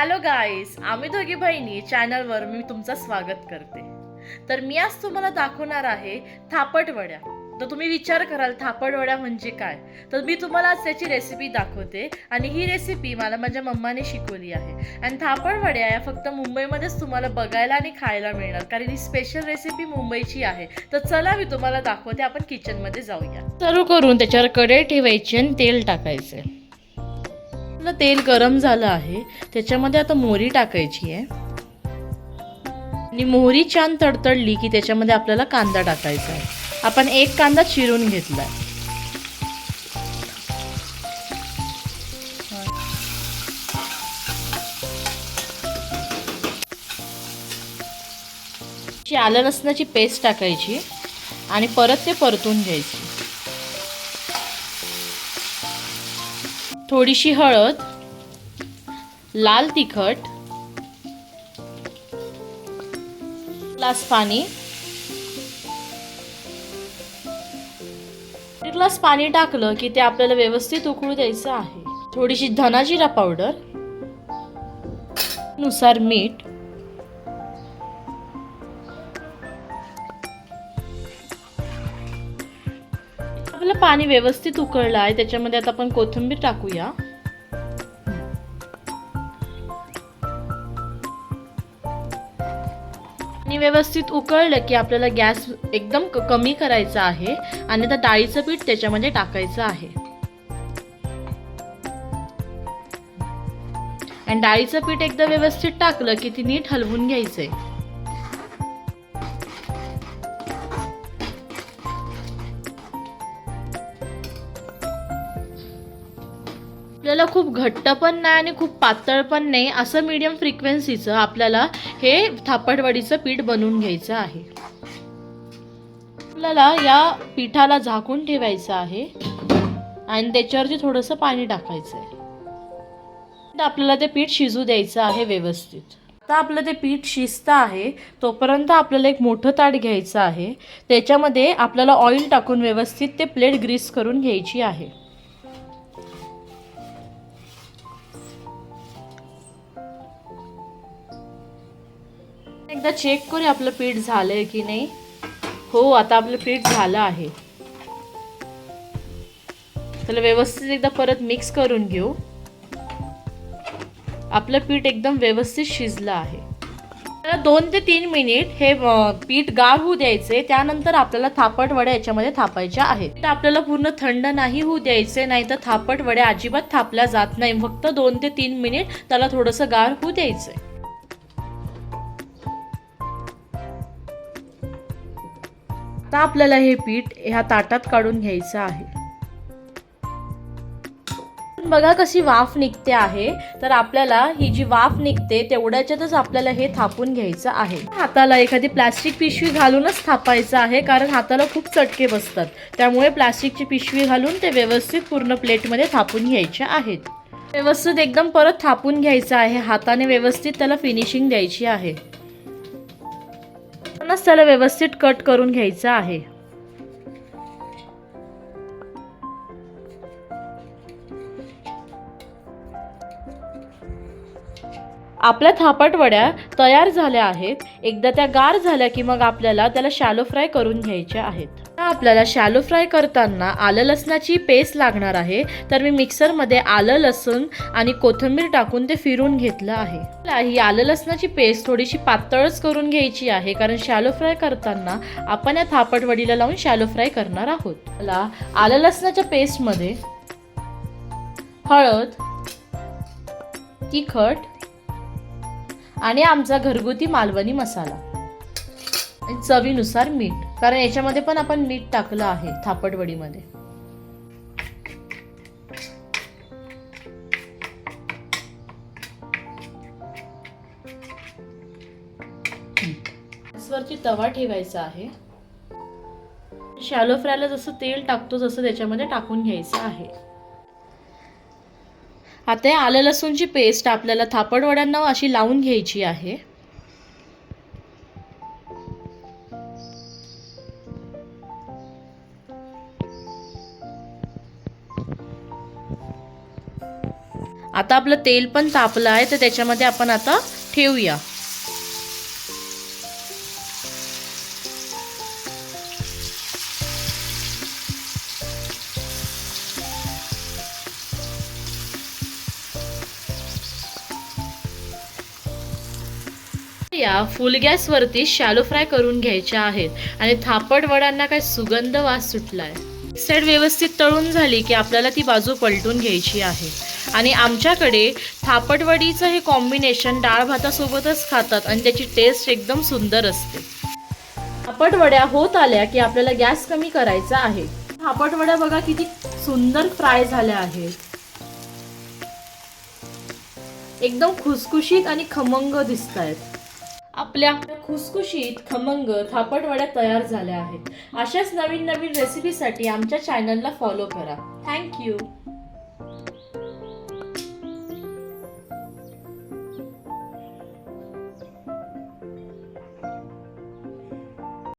Hello गाईस आम्ही दोघी बहिणी चॅनलवर मी तुमचं स्वागत करते. तर मी आज तुम्हाला दाखवणार आहे थापटवड्या. तर तुम्ही विचार कराल थापटवड्या म्हणजे काय? तर मी तुम्हाला आज त्याची रेसिपी दाखवते आणि ही रेसिपी मला माझ्या मम्माने शिकवली आहे. आणि थापटवड्या या फक्त मुंबईमध्येच तुम्हाला बघायला आणि खायला मिळणार कारण ही स्पेशल रेसिपी मुंबईची आहे. तर चला मी तुम्हाला दाखवते आपण किचनमध्ये जाऊया. सर्व करून त्याच्यावर कढई ठेवायची आणि तेल टाकायचे. आपलं तेल गरम झालं आहे त्याच्यामध्ये आता मोहरी टाकायची आहे. आणि मोहरी छान तडतडली की त्याच्यामध्ये आपल्याला कांदा टाकायचा आहे. आपण एक कांदा चिरून घेतलाय. ची आलं लसणाची पेस्ट टाकायची आणि परत ते परतून घ्यायची. थोडीशी हळद लाल तिखट ग्लास पाणी. एक ग्लास पाणी टाकलं की ते आपल्याला व्यवस्थित उकळू द्यायचं आहे. थोडीशी धनाजिरा पावडरनुसार मीठ पाणी व्यवस्थित उकळलं आहे त्याच्यामध्ये आता आपण कोथिंबीर टाकूया. आणि व्यवस्थित उकळलं की आपल्याला गॅस एकदम कमी करायचा आहे आणि आता डाळीचं पीठ त्याच्यामध्ये टाकायचं आहे. आणि डाळीचं पीठ एकदा व्यवस्थित टाकलं की ती नीट हलवून घ्यायचंय. आपल्याला खूप घट्ट पण नाही आणि खूप पातळ पण नाही असं मीडियम फ्रिक्वेन्सीचं आपल्याला हे थापटवडीचं पीठ बनवून घ्यायचं आहे. आपल्याला या पिठाला झाकून ठेवायचं आहे आणि त्याच्यावरती थोडंसं पाणी टाकायचं आहे. तर आपल्याला ते पीठ शिजू द्यायचं आहे व्यवस्थित. आता आपलं ते पीठ शिजतं आहे तोपर्यंत आपल्याला एक मोठं ताट घ्यायचं आहे. त्याच्यामध्ये आपल्याला ऑइल टाकून व्यवस्थित ते प्लेट ग्रीस करून घ्यायची आहे. एकदा चेक करू आपलं पीठ झालंय की नाही. हो आता आपलं पीठ झालं आहे. त्याला व्यवस्थित एकदा परत मिक्स करून घेऊ. आपलं पीठ एकदम व्यवस्थित शिजलं आहे. त्याला दोन ते तीन मिनिट हे पीठ गार होऊ द्यायचे त्यानंतर आपल्याला थापट वड्या याच्यामध्ये थापायच्या आहेत. तर आपल्याला पूर्ण थंड नाही होऊ द्यायचे नाही तर थापट वड्या अजिबात थापल्या जात नाही. फक्त दोन ते तीन मिनिट त्याला थोडंसं गार होऊ द्यायचंय. आता आपल्याला हे पीठ ह्या ताटात काढून घ्यायचं आहे. बघा कशी वाफ निघते आहे. तर आपल्याला ही जी वाफ निघते तेवढ्याच्यातच आपल्याला हे थापून घ्यायचं आहे. हाताला एखादी प्लास्टिक पिशवी घालूनच थापायचं आहे कारण हाताला खूप चटके बसतात. त्यामुळे प्लास्टिकची पिशवी घालून ते व्यवस्थित पूर्ण प्लेटमध्ये थापून घ्यायचे आहेत. व्यवस्थित एकदम परत थापून घ्यायचं आहे. हाताने व्यवस्थित त्याला फिनिशिंग द्यायची आहे. व्यवस्थित कट करून घ्यायचं आहे. आपल्या थापटवड्या तयार झाल्या आहेत. एकदा त्या गार झाल्या की मग आपल्याला त्याला शॅलो फ्राय करून घ्यायच्या आहेत. आपल्याला शॅलो फ्राय करताना आलं लसणाची पेस्ट लागणार आहे. तर मी मिक्सरमध्ये आलं लसूण आणि कोथिंबीर टाकून ते फिरून घेतलं आहे. ही आलं लसणाची पेस्ट थोडीशी पातळच करून घ्यायची आहे. कारण शॅलो फ्राय करताना आपण या थापटवडीला लावून शॅलो फ्राय करणार आहोत. मला आलं लसणाच्या पेस्टमध्ये हळद तिखट आणि आमचा घरगुती मालवणी मसाला. चवीनुसार मीठ. कारण याच्यामध्ये पण आपण मीठ टाकलं आहे थापटवडीमध्ये. गॅसवरती तवा ठेवायचा आहे. शॅलो फ्रायला जसं तेल टाकतो तसं त्याच्यामध्ये टाकून घ्यायचं आहे. आता हे आलं लसूणची पेस्ट आपल्याला थापडवड्यांना अशी लावून घ्यायची आहे. आता आपलं तेल पण तापलं आहे तर त्याच्यामध्ये आपण आता ठेवूया. या फुल गॅसवरती शॅलो फ्राय करून घ्यायच्या आहेत. आणि थापट वडांना काय सुगंध वास सुटलाय. साईड व्यवस्थित तळून झाली की आपल्याला ती बाजू पलटून घ्यायची आहे. आणि आमच्याकडे थापटवडीचं हे कॉम्बिनेशन डाळ भातासोबतच खातात आणि त्याची टेस्ट एकदम सुंदर असते. थापटवड्या होत आल्या की आपल्याला गॅस कमी करायचा आहे. थापटवड्या बघा किती सुंदर फ्राय झाल्या आहेत. एकदम खुसखुशीत आणि खमंग दिसत आहेत आपल्या खुसखुशीत खमंग थापटवड्या तयार झाल्या आहेत. अशाच नवीन नवीन रेसिपीसाठी आमच्या चॅनलला फॉलो करा. थँक्यू